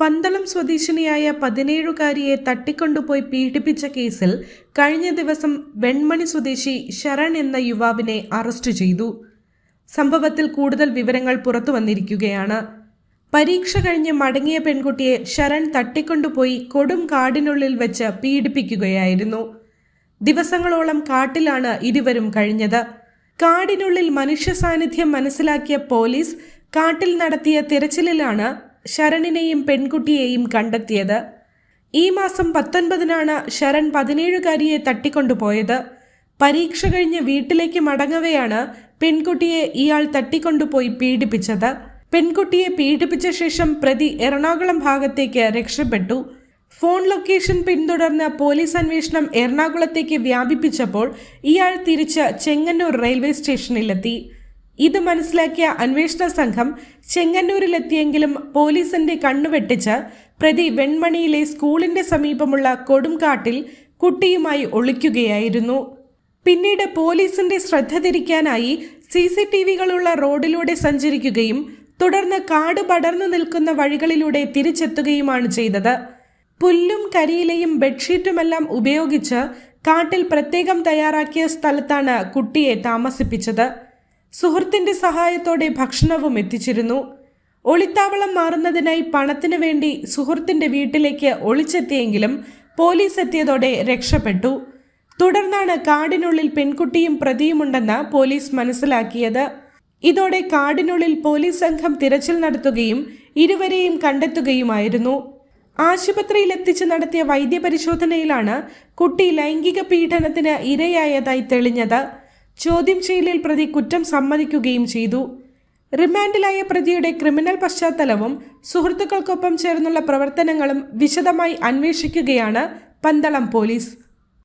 പന്തളം സ്വദേശിനിയായ പതിനേഴുകാരിയെ തട്ടിക്കൊണ്ടുപോയി പീഡിപ്പിച്ച കേസിൽ കഴിഞ്ഞ ദിവസം വെൺമണി സ്വദേശി ശരൺ എന്ന യുവാവിനെ അറസ്റ്റ് ചെയ്തു. സംഭവത്തിൽ കൂടുതൽ വിവരങ്ങൾ പുറത്തു വന്നിരിക്കുകയാണ്. പരീക്ഷ കഴിഞ്ഞ് മടങ്ങിയ പെൺകുട്ടിയെ ശരൺ തട്ടിക്കൊണ്ടുപോയി കൊടും കാടിനുള്ളിൽ വെച്ച് പീഡിപ്പിക്കുകയായിരുന്നു. ദിവസങ്ങളോളം കാട്ടിലാണ് ഇരുവരും കഴിഞ്ഞത്. കാടിനുള്ളിൽ മനുഷ്യ സാന്നിധ്യം മനസ്സിലാക്കിയ പോലീസ് കാട്ടിൽ നടത്തിയ തിരച്ചിലിലാണ് ശരണിനെയും പെൺകുട്ടിയെയും കണ്ടെത്തിയത്. ഈ മാസം പത്തൊൻപതിനാണ് ശരൺ പതിനേഴുകാരിയെ തട്ടിക്കൊണ്ടുപോയത്. പരീക്ഷ കഴിഞ്ഞ് വീട്ടിലേക്ക് മടങ്ങവെയാണ് പെൺകുട്ടിയെ ഇയാൾ തട്ടിക്കൊണ്ടുപോയി പീഡിപ്പിച്ചത്. പെൺകുട്ടിയെ പീഡിപ്പിച്ച ശേഷം പ്രതി എറണാകുളം ഭാഗത്തേക്ക് രക്ഷപ്പെട്ടു. ഫോൺ ലൊക്കേഷൻ പിന്തുടർന്ന് പോലീസ് അന്വേഷണം എറണാകുളത്തേക്ക് വ്യാപിപ്പിച്ചപ്പോൾ ഇയാൾ തിരിച്ച് ചെങ്ങന്നൂർ റെയിൽവേ സ്റ്റേഷനിലെത്തി. ഇത് മനസ്സിലാക്കിയ അന്വേഷണ സംഘം ചെങ്ങന്നൂരിലെത്തിയെങ്കിലും പോലീസിന്റെ കണ്ണുവെട്ടിച്ച് പ്രതി വെൺമണിയിലെ സ്കൂളിന്റെ സമീപമുള്ള കൊടുംകാട്ടിൽ കുട്ടിയുമായി ഒളിക്കുകയായിരുന്നു. പിന്നീട് പോലീസിന്റെ ശ്രദ്ധ തിരിക്കാനായി സി സി ടി വികളുള്ള റോഡിലൂടെ സഞ്ചരിക്കുകയും തുടർന്ന് കാട് പടർന്നു നിൽക്കുന്ന വഴികളിലൂടെ തിരിച്ചെത്തുകയുമാണ് ചെയ്തത്. പുല്ലും കരിയിലയും ബെഡ്ഷീറ്റുമെല്ലാം ഉപയോഗിച്ച് കാട്ടിൽ പ്രത്യേകം തയ്യാറാക്കിയ സ്ഥലത്താണ് കുട്ടിയെ താമസിപ്പിച്ചത്. സുഹൃത്തിന്റെ സഹായത്തോടെ ഭക്ഷണവും എത്തിച്ചിരുന്നു. ഒളിത്താവളം മാറുന്നതിനായി പണത്തിനു വേണ്ടി സുഹൃത്തിന്റെ വീട്ടിലേക്ക് ഒളിച്ചെത്തിയെങ്കിലും പോലീസ് എത്തിയതോടെ രക്ഷപ്പെട്ടു. തുടർന്നാണ് കാടിനുള്ളിൽ പെൺകുട്ടിയും പ്രതിയുമുണ്ടെന്ന് പോലീസ് മനസ്സിലാക്കിയത്. ഇതോടെ കാടിനുള്ളിൽ പോലീസ് സംഘം തിരച്ചിൽ നടത്തുകയും ഇരുവരെയും കണ്ടെത്തുകയുമായിരുന്നു. ആശുപത്രിയിൽ എത്തിച്ച് നടത്തിയ വൈദ്യപരിശോധനയിലാണ് കുട്ടി ലൈംഗിക പീഡനത്തിന് ഇരയായതായി തെളിഞ്ഞത്. ചോദ്യം ചെയ്യലിൽ പ്രതി കുറ്റം സമ്മതിക്കുകയും ചെയ്തു. റിമാൻഡിലായ പ്രതിയുടെ ക്രിമിനൽ പശ്ചാത്തലവും സുഹൃത്തുക്കൾക്കൊപ്പം ചേർന്നുള്ള പ്രവർത്തനങ്ങളും വിശദമായി അന്വേഷിക്കുകയാണ് പന്തളം പോലീസ്.